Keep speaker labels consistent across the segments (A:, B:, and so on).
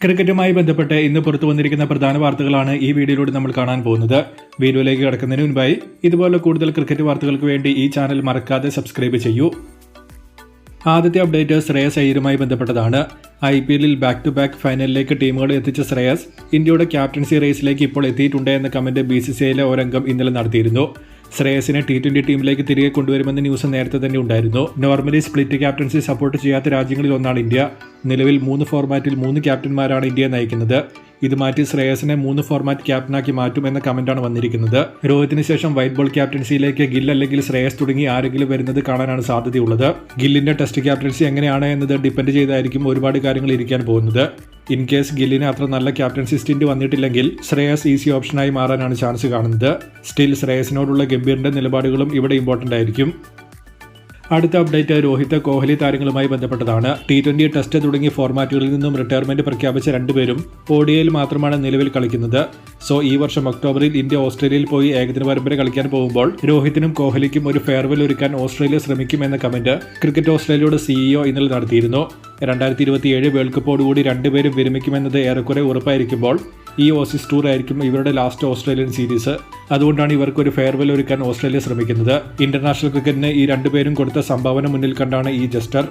A: ക്രിക്കറ്റുമായി ബന്ധപ്പെട്ട് ഇന്ന് പുറത്തു വന്നിരിക്കുന്ന പ്രധാന വാർത്തകളാണ് ഈ വീഡിയോയിലൂടെ നമ്മൾ കാണാൻ പോകുന്നത്. വീഡിയോയിലേക്ക് കടക്കുന്നതിന് മുൻപായി ഇതുപോലെ കൂടുതൽ ക്രിക്കറ്റ് വാർത്തകൾക്ക് വേണ്ടി ഈ ചാനൽ മറക്കാതെ സബ്സ്ക്രൈബ് ചെയ്യൂ. ആദ്യത്തെ അപ്ഡേറ്റ് ശ്രേയസ് അയ്യരുമായി ബന്ധപ്പെട്ടതാണ്. ഐ പി എല്ലിൽ ബാക്ക് ടു ബാക്ക് ഫൈനലിലേക്ക് ടീമുകൾ എത്തിച്ച ശ്രേയസ് ഇന്ത്യയുടെ ക്യാപ്റ്റൻസി റേസിലേക്ക് ഇപ്പോൾ എത്തിയിട്ടുണ്ട് എന്ന കമന്റ് ബി സി സി ഐയിലെ ഒരംഗം ഇന്നലെ നടത്തിയിരുന്നു. ശ്രേയസിനെ ടി ട്വന്റി ടീമിലേക്ക് തിരികെ കൊണ്ടുവരുമെന്ന ന്യൂസ് നേരത്തെ തന്നെ ഉണ്ടായിരുന്നു. നോർമലി സ്പ്ലിറ്റ് ക്യാപ്റ്റൻസി സപ്പോർട്ട് ചെയ്യാത്ത രാജ്യങ്ങളിൽ ഒന്നാണ് ഇന്ത്യ. നിലവിൽ മൂന്ന് ഫോർമാറ്റിൽ മൂന്ന് ക്യാപ്റ്റന്മാരാണ് ഇന്ത്യയെ നയിക്കുന്നത്. ഇത് മാറ്റി ശ്രേയസിനെ മൂന്ന് ഫോർമാറ്റ് ക്യാപ്റ്റനാക്കി മാറ്റും എന്ന കമന്റാണ് വന്നിരിക്കുന്നത്. രോഹിത്തിന് ശേഷം വൈറ്റ് ബോൾ ക്യാപ്റ്റൻസിയിലേക്ക് ഗിൽ അല്ലെങ്കിൽ ശ്രേയസ് തുടങ്ങി ആരെങ്കിലും വരുന്നത് കാണാനാണ് സാധ്യതയുള്ളത്. ഗില്ലിന്റെ ടെസ്റ്റ് ക്യാപ്റ്റൻസി എങ്ങനെയാണ് എന്നത് ഡിപ്പെൻഡ് ചെയ്തായിരിക്കും ഒരുപാട് കാര്യങ്ങൾ ഇരിക്കാൻ പോകുന്നത്. ഇൻ കേസ് ഗില്ലിന് അത്ര നല്ല ക്യാപ്റ്റൻസി സ്റ്റിന്റ് വന്നിട്ടില്ലെങ്കിൽ ശ്രേയസ് ഈസി ഓപ്ഷനായി മാറാനാണ് ചാൻസ് കാണുന്നത്. സ്റ്റിൽ ശ്രേയസിനോടുള്ള ഗംഭീറിന്റെ നിലപാടുകളും ഇവിടെ ഇമ്പോർട്ടന്റ് ആയിരിക്കും. അടുത്ത അപ്ഡേറ്റ് രോഹിത് കോഹ്ലി താരങ്ങളുമായി ബന്ധപ്പെട്ടതാണ്. ടി ട്വന്റി ടെസ്റ്റ് തുടങ്ങിയ ഫോർമാറ്റുകളിൽ നിന്നും റിട്ടയർമെന്റ് പ്രഖ്യാപിച്ച രണ്ടുപേരും ഓഡിയയിൽ മാത്രമാണ് നിലവിൽ കളിക്കുന്നത്. സോ ഈ വർഷം ഒക്ടോബറിൽ ഇന്ത്യ ഓസ്ട്രേലിയയിൽ പോയി ഏകദിന പരമ്പര കളിക്കാൻ പോകുമ്പോൾ രോഹിത്തിനും കോഹ്ലിക്കും ഒരു ഫെയർവെൽ ഒരുക്കാൻ ഓസ്ട്രേലിയ ശ്രമിക്കുമെന്ന കമന്റ് ക്രിക്കറ്റ് ഓസ്ട്രേലിയയുടെ സിഇഒ ഇന്നലെ നടത്തിയിരുന്നു. രണ്ടായിരത്തി ഇരുപത്തി ഏഴ് വേൾഡ് കപ്പോടുകൂടി രണ്ടുപേരും വിരമിക്കുമെന്നത് ഏറെക്കുറെ ഉറപ്പായിരിക്കുമ്പോൾ ഈ ഓസീസ് ടൂർ ആയിരിക്കും ഇവരുടെ ലാസ്റ്റ് ഓസ്ട്രേലിയൻ സീരീസ് അതുകൊണ്ടാണ് ഇവർക്ക് ഒരു ഫെയർവെൽ ഒരുക്കാൻ ഓസ്ട്രേലിയ ശ്രമിക്കുന്നത്. ഇന്റർനാഷണൽ ക്രിക്കറ്റിന് ഈ രണ്ടുപേരും കൊടുത്ത സംഭാവന മുന്നിൽ കണ്ടാണ് ഈ ജസ്റ്റർ.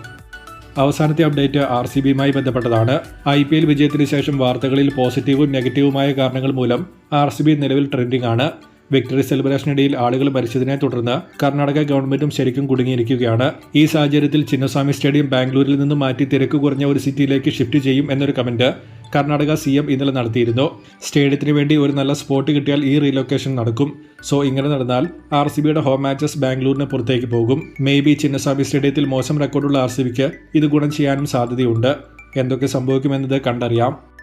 A: അവസാനത്തെ അപ്ഡേറ്റ് ആർ സി ബിയുമായി ബന്ധപ്പെട്ടതാണ്. ഐ പി എൽ വിജയത്തിന് ശേഷം വാർത്തകളിൽ പോസിറ്റീവും നെഗറ്റീവുമായ കാരണങ്ങൾ മൂലം ആർ സി ബി നിലവിൽ ട്രെൻഡിംഗ് ആണ്. വിക്ടറി സെലിബ്രേഷനിടയിൽ ആളുകൾ മരിച്ചതിനെ തുടർന്ന് കർണാടക ഗവൺമെന്റും ശരിക്കും കുടുങ്ങിയിരിക്കുകയാണ്. ഈ സാഹചര്യത്തിൽ ചിന്നസ്വാമി സ്റ്റേഡിയം ബാംഗ്ലൂരിൽ നിന്ന് മാറ്റി തിരക്ക് കുറഞ്ഞ ഒരു സിറ്റിയിലേക്ക് ഷിഫ്റ്റ് ചെയ്യും എന്നൊരു കമന്റ് കർണാടക സി എം ഇന്നലെ നടത്തിയിരുന്നു. സ്റ്റേഡിയത്തിന് വേണ്ടി ഒരു നല്ല സ്പോട്ട് കിട്ടിയാൽ ഈ റീലൊക്കേഷൻ നടക്കും. സോ ഇങ്ങനെ നടന്നാൽ ആർ സി ബിയുടെ ഹോം മാച്ചസ് ബാംഗ്ലൂരിന് പുറത്തേക്ക് പോകും. മേ ബി ചിന്നസ്വാമി സ്റ്റേഡിയത്തിൽ മോശം റെക്കോർഡുള്ള ആർ സി ബിക്ക് ഇത് ഗുണം ചെയ്യാനും സാധ്യതയുണ്ട്. എന്തൊക്കെ സംഭവിക്കുമെന്നത് കണ്ടറിയാം.